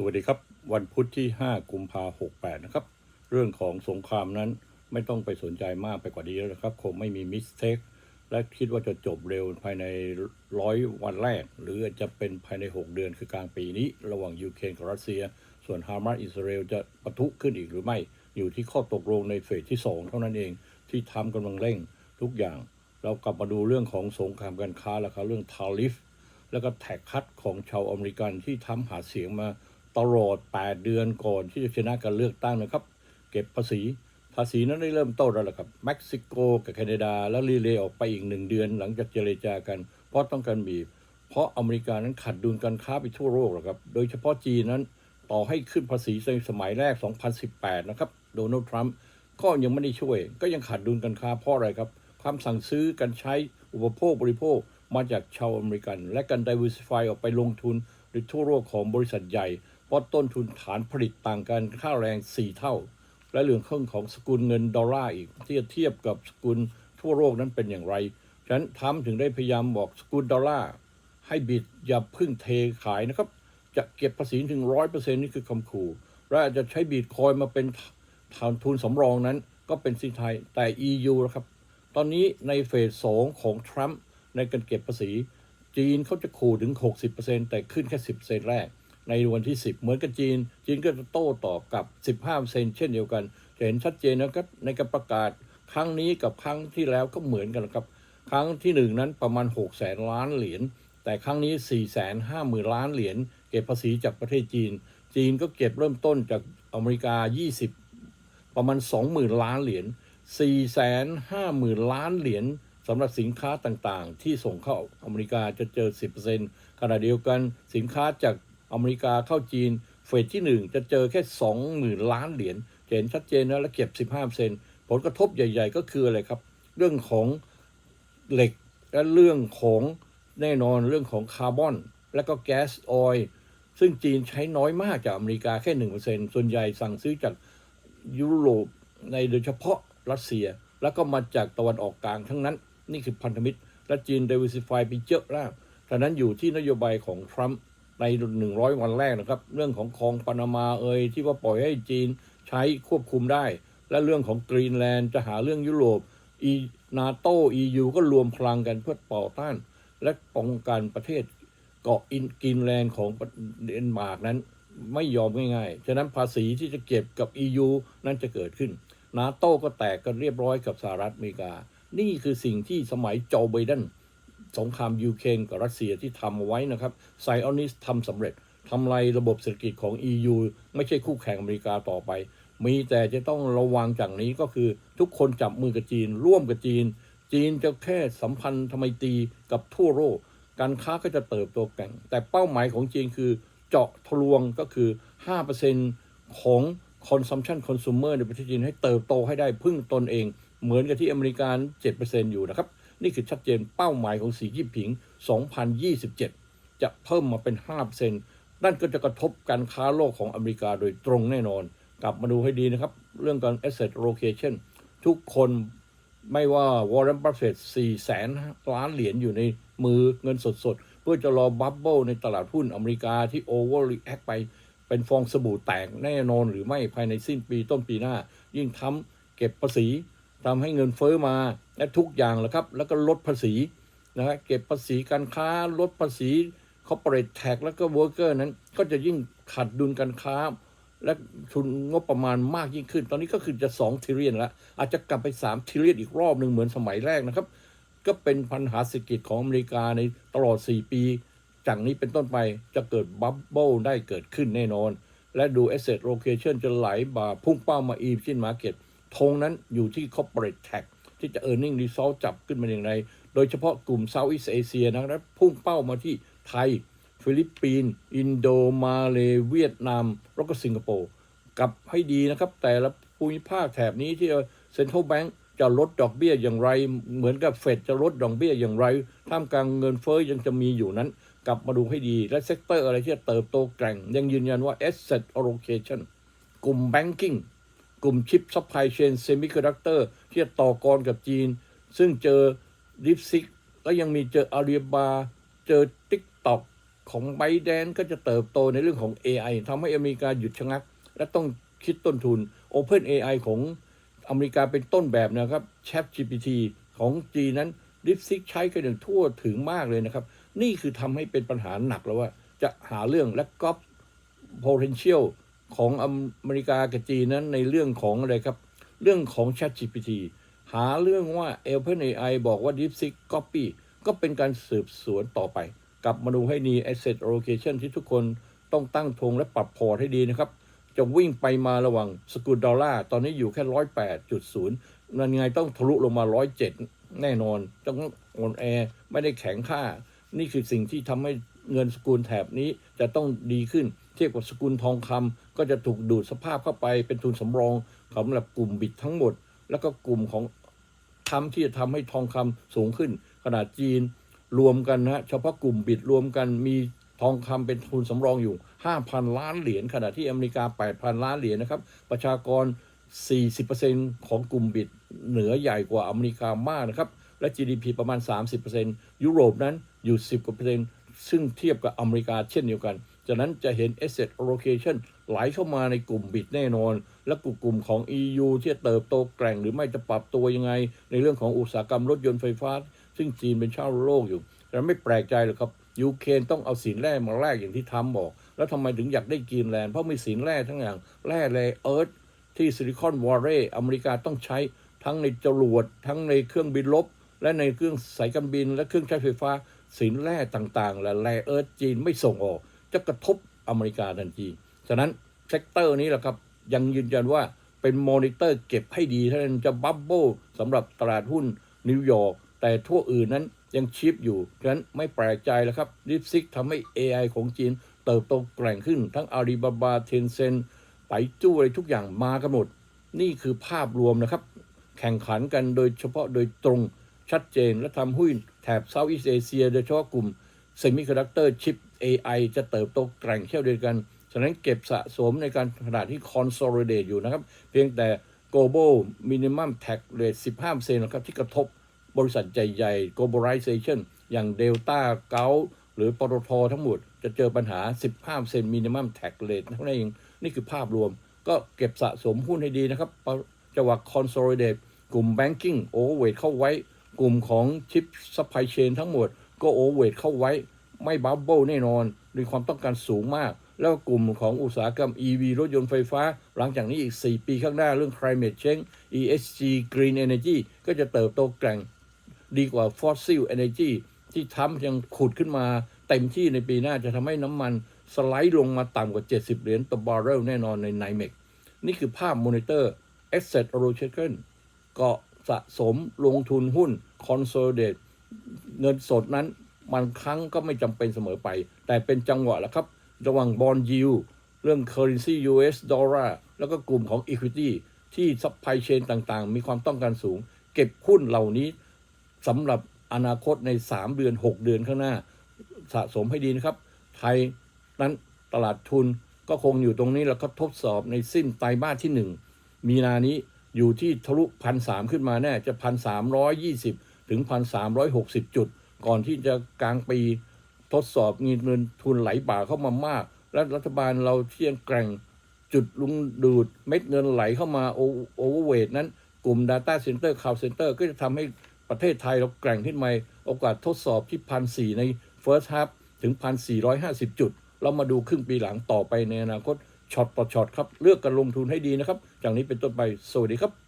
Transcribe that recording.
สวัสดีครับ วันพุธที่ 5 กุมภาหกแปดนะครับ เรื่องของสงครามนั้นไม่ต้องไปสนใจมากไปกว่านี้แล้วนะครับ คงไม่มีมิสเทคและคิดว่าจะจบเร็วภายในร้อยวันแรก หรือจะเป็นภายใน 6 เดือนคือกลางปีนี้ ระหว่างยูเครนกับรัสเซีย ส่วนฮามาสอิสราเอลจะปะทุขึ้นอีกหรือไม่ อยู่ที่ข้อตกลงในเฟสที่ 2 เท่านั้นเอง ที่ทำกำลังเร่งทุกอย่าง เรากลับมาดูเรื่องของสงครามการค้าแล้วครับเรื่องทาริฟ แล้วก็แท็กคัดของชาวอเมริกันที่ทำหาเสียงมา ตลอด 8 เดือนก่อนที่จะชนะการเลือกตั้งนะครับ เก็บภาษี ภาษีนั้นได้เริ่มต้นแล้วล่ะครับเม็กซิโกกับแคนาดา แล้วรีเลย์ออกไปอีกหนึ่งเดือนหลังจากเจรจากัน เพราะต้องการบีบ เพราะอเมริกานั้นขัดดุลการค้าไปทั่วโลกแล้วครับ โดยเฉพาะจีนนั้นต่อให้ขึ้นภาษีในสมัยแรก 2018 นะครับ โดนัลด์ทรัมป์ก็ยังไม่ได้ช่วย ก็ยังขาดดุลการค้าเพราะอะไรครับ ความสั่งซื้อการใช้อุปโภคบริโภคมาจากชาวอเมริกัน และการ diversify ออกไปลงทุนในทั่วโลกของบริษัทใหญ่ เพราะต้นทุนฐานผลิตต่างกันค่าแรง 4 เท่า และเรื่องเครื่องของสกุลเงินดอลลาร์อีกที่จะเทียบกับสกุลทั่วโลกนั้นเป็นอย่างไร ฉะนั้นทำถึงได้พยายามบอกสกุลดอลลาร์ให้บิดอย่าพึ่งเทขายนะครับ จะเก็บภาษีถึงร้อยเปอร์เซ็นต์นี่คือคำขู่และอาจจะใช้บีทคอยมาเป็นฐานทุนสำรองนั้น ก็เป็นสิ่งไทยแต่ EU นะครับ ตอนนี้ในเฟสสองของทรัมป์ในการเก็บภาษี จีนเขาจะขู่ถึง 60%แต่ขึ้นแค่ 10%แรก ในวันที่ 10 เหมือนกับจีน จีนก็จะโต้ตอบกับ 15%เช่นเดียวกันจะเห็นชัดเจนนะครับในการประกาศครั้งนี้กับครั้งที่แล้วก็เหมือนกันครับ ครั้งที่หนึ่งนั้นประมาณ6แสนล้านเหรียญแต่ครั้งนี้4 5 0 0 0 0ล้านเหรียญเก็บภาษีจากประเทศจีน จีนก็เก็บเริ่มต้นจากอเมริกา 20 ประมาณ 20,000 ล้านเหรียญ450,000ล้านเหรียญสำหรับสินค้าต่างๆ ที่ส่งเข้าอเมริกาจะเจอ 10%ขณะเดียวกันสินค้าจาก อเมริกาเข้าจีน เฟสที่ 1 จะเจอแค่ 20,000 ล้านเหรียญเห็นชัดเจนนะและเก็บ 15%ผลกระทบใหญ่ ๆ ก็คืออะไรครับ เรื่องของเหล็กและเรื่องของแน่นอนเรื่องของคาร์บอน และก็แก๊สออยล์ซึ่งจีนใช้น้อยมากจากอเมริกาแค่ 1%ส่วนใหญ่สั่งซื้อจากยุโรปในโดยเฉพาะรัสเซีย แล้วก็มาจากตะวันออกกลางทั้งนั้น นี่คือพันธมิตร และจีน diversify ไปเยอะแล้วดังนั้นอยู่ที่นโยบายของทรัมป์ ใน100วันแรกนะครับ เรื่องของคลองปานามาเอ่ยที่ว่าปล่อยให้จีนใช้ควบคุมได้ และเรื่องของกรีนแลนด์จะหาเรื่องยุโรปอีนาโต EU ก็รวมพลังกันเพื่อต่อต้าน และป้องกันประเทศเกาะอินกรีนแลนด์ของเดนมาร์กนั้นไม่ยอมง่ายๆ ฉะนั้นภาษีที่จะเก็บกับ EU นั้นจะเกิดขึ้น นาโต้ก็แตกกันเรียบร้อยกับสหรัฐอเมริกา นี่คือสิ่งที่สมัยโจไบเดน สงครามยูเครนกับรัสเซียที่ทำเอาไว้นะครับไซออนิสทำสำเร็จทำลายระบบเศรษฐกิจของ EU ไม่ใช่คู่แข่งอเมริกาต่อไป มีแต่จะต้องระวังจากนี้ก็คือทุกคนจับมือกับจีน ร่วมกับจีน จีนจะแค่สัมพันธ์ทำไมตีกับทั่วโลกการค้าก็จะเติบโตแกร่งแต่เป้าหมายของจีนคือเจาะทะลวงก็คือ 5%ของ consumption consumer ในประเทศจีนให้เติบโตให้ได้พึ่งตนเอง เหมือนกับที่อเมริกา7%อยู่นะครับ นี่คือชัดเจนเป้าหมายของสีจิ้นผิง 2027 จะเพิ่มมาเป็น 5%นั่นก็จะกระทบการค้าโลกของอเมริกาโดยตรงแน่นอน กลับมาดูให้ดีนะครับ เรื่องการ asset location ทุกคนไม่ว่าวอร์เรนบัฟเฟต4แสนล้านเหรียญอยู่ในมือเงินสดๆ เพื่อจะรอบับเบิลในตลาดหุ้นอเมริกาที่โอเวอร์รีแอคไปเป็นฟองสบู่แตกแน่นอนหรือไม่ภายในสิ้นปีต้นปีหน้า ยิ่งทำเก็บภาษีทำให้เงินเฟ้อมา และทุกอย่างแหละครับ แล้วก็ลดภาษีนะฮะเก็บภาษีการค้าลดภาษี corporate tax แล้วก็ worker นั้น ก็จะยิ่งขัดดุลการค้า และทุนงบประมาณมากยิ่งขึ้น ตอนนี้ก็คือจะ2ทิเรียนล้วอาจจะกลับไป3ทิเรียนอีกรอบหนึ่งเหมือนสมัยแรกนะครับ ก็เป็นปัญหาเศรษฐกิจของอเมริกาในตลอด 4 ปี จากนี้เป็นต้นไปจะเกิดบับเบิลได้เกิดขึ้นแน่นอน และดู asset location จะไหลบ่าพุ่งเป้ามา e ชิน market ธงนั้นอยู่ที่ corporate tax ที่จะ earning result จับขึ้นมาอย่างไร โดยเฉพาะกลุ่ม Southeast Asia นะครับพุ่งเป้ามาที่ไทย ฟิลิปปินส์อินโดมาเลเวียดนาม แล้วก็สิงคโปร์กลับให้ดีนะครับ แต่ละภูมิภาคแถบนี้ที่เซ็นทรัลแบงก์จะลดดอกเบี้ยอย่างไร เหมือนกับเฟดจะลดดอกเบี้ยอย่างไร ท่ามกลางเงินเฟ้อยังจะมีอยู่นั้น กลับมาดูให้ดีและเซกเตอร์อะไรที่จะเติบโตแกร่ง ยังยืนยันว่า asset allocation กลุ่ม banking กลุ่มชิปซัพพลายเชนเซมิคอนดักเตอร์ที่จะต่อกรกับจีน ซึ่งเจอดิฟซิกแล้วยังมีเจออาลีบาเจอ TikTok ของไบแดนก็จะเติบโตในเรื่องของ AI ทำให้อเมริกาหยุดชะงัก และต้องคิดต้นทุน Open AI ของอเมริกาเป็นต้นแบบนะครับ Chat GPT ของจีนนั้น DeepSeek ใช้กันอย่างทั่วถึงมากเลยนะครับ นี่คือทำให้เป็นปัญหาหนักแล้วว่า จะหาเรื่องและก๊อป potential ของอเมริกากับจีนนั้นในเรื่องของอะไรครับ เรื่องของ Chat GPT หาเรื่องว่า OpenAI บอกว่า DeepSeek copy ก็เป็นการสืบสวนต่อไปกลับมาดูให้ดี asset allocation ที่ทุกคนต้องตั้งธงและปรับพอร์ตให้ดีนะครับ จะวิ่งไปมาระหว่างสกุลดอลลาร์ตอนนี้อยู่แค่ร้อยแปดจุดศูนย์นั่นไงต้องทะลุลงมาร้อยเจ็ดแน่นอน ต้องอ่อนแอไม่ได้แข็งค่า นี่คือสิ่งที่ทำให้ เงินสกุลแถบนี้จะต้องดีขึ้น เทียบกับสกุลทองคำก็จะถูกดูดสภาพเข้าไปเป็นทุนสำรองสำหรับกลุ่มบิดทั้งหมด แล้วก็กลุ่มของทำที่จะทำให้ทองคำสูงขึ้น ขนาดจีนรวมกันนะเฉพาะกลุ่มบิดรวมกันมีทองคำเป็นทุนสำรองอยู่ 5,000 ล้านเหรียญขณะที่อเมริกา 8,000 ล้านเหรียญนะครับ ประชากร 40%ของกลุ่มบิดเหนือใหญ่กว่าอเมริกามากนะครับ และ GDP ประมาณ 30%ยุโรปนั้นอยู่ 10กว่าเปอร์เซ็นต์ ซึ่งเทียบกับอเมริกาเช่นเดียวกัน จากนั้นจะเห็น asset allocation ไหลเข้ามาในกลุ่มบิดแน่นอน และกลุ่มกลุ่มของ EU ที่เติบโตแกร่งหรือไม่จะปรับตัวยังไง ในเรื่องของอุตสาหกรรมรถยนต์ไฟฟ้า ซึ่งจีนเป็นเช่าโลกอยู่แต่ไม่แปลกใจหรอกครับยูเครนต้องเอาสินแร่มาแลกอย่างที่ทำบอก แล้วทำไมถึงอยากได้กรีนแลนด์เพราะมีสินแร่ทั้งอย่างแร่เลเอิร์ธที่ซิลิคอนวอลเลย์อเมริกาต้องใช้ทั้งในจรวดทั้งในเครื่องบินรบและในเครื่องสายการบินและเครื่องใช้ไฟฟ้า สินแร่ต่างๆ และแร่เอิร์ธจีนไม่ส่งออก จะกระทบอเมริกาทันที ฉะนั้นเซกเตอร์นี้แหละครับ ยังยืนยันว่าเป็นมอนิเตอร์เก็บให้ดีเท่านั้นจะบับเบิลสำหรับตลาดหุ้นนิวยอร์กแต่ทั่วอื่นนั้นยังชิปอยู่ ฉะนั้นไม่แปลกใจแล้วครับดิฟซิกทำให้ AI ของจีนเติบโตแกร่งขึ้น ทั้งอาลีบาบาเทนเซนไปจู้อะไรทุกอย่างมากันหมด นี่คือภาพรวมนะครับ แข่งขันกันโดยเฉพาะโดยตรง ชัดเจน และทำหุ้นแถบเซาท์อีสเอเชียโดยเฉพาะกลุ่มเซมิคอนดักเตอร์ชิป AI จะเติบโตแกร่งเช่นเดียวกัน ฉะนั้นเก็บสะสมในการขนาดที่ consolidate อยู่นะครับ เพียงแต่ global minimum tax rate 15%นะครับที่กระทบบริษัทใหญ่ๆ globalization อย่าง Delta เกาหรือปตททั้งหมด จะเจอปัญหา 15% minimum tax rate เท่านั้นเอง นี่คือภาพรวม ก็เก็บสะสมหุ้นให้ดีนะครับจังหวะ consolidate กลุ่ม banking overweight เข้าไว้ กลุ่มของ chip supply chain ทั้งหมด ก็ overweight เข้าไว้ไม่บับเบิลแน่นอนมีความต้องการสูงมาก แล้วกลุ่มของอุตสาหกรรม EV รถยนต์ไฟฟ้า หลังจากนี้อีก 4 ปีข้างหน้าเรื่อง climate change ESG green energy ก็จะเติบโตแกร่งดีกว่า fossil energy ที่ทำยังขุดขึ้นมาเต็มที่ในปีหน้าจะทำให้น้ำมันสไลด์ลงมาต่ำกว่า 70 เหรียญต่อบาร์เรลแน่นอนใน NYMEX นี่คือภาพมอนิเตอร์ asset allocation ก็ สะสมลงทุนหุ้น consolidate เงินสดนั้น มันครั้งก็ไม่จำเป็นเสมอไป แต่เป็นจังหวะแหละครับ ระหว่าง bond yield เรื่อง currency US dollar แล้วก็กลุ่มของ equity ที่ supply chain ต่างๆ มีความต้องการสูง เก็บหุ้นเหล่านี้สำหรับอนาคตใน 3 เดือน 6 เดือนข้างหน้า สะสมให้ดีนะครับ ไทยนั้นตลาดทุนก็คงอยู่ตรงนี้แล้วก็ทดสอบในสิ้นไตรมาสที่ 1 มีนานี้ อยู่ที่ทะลุพันสามขึ้นมาแน่จะพันสามร้อยยี่สิบถึงพันสามร้อยหกสิบจุด ก่อนที่จะกลางปีทดสอบมีเงินทุนไหลบ่าเข้ามามาก และรัฐบาลเราเที่ยงแกร่งจุดลุงดูดเม็ดเงินไหลเข้ามาโอเวอร์เวทนั้นกลุ่ม Data Center Cloud Center ก็จะทำให้ประเทศไทยเราแกร่งขึ้นมาโอกาสทดสอบที่พันสี่ใน First Half ถึงพันสี่ร้อยห้าสิบจุด เรามาดูครึ่งปีหลังต่อไปในอนาคตช็อตต่อช็อตครับ เลือกการลงทุนให้ดีนะครับ จากนี้เป็นต้นไปสวัสดีครับ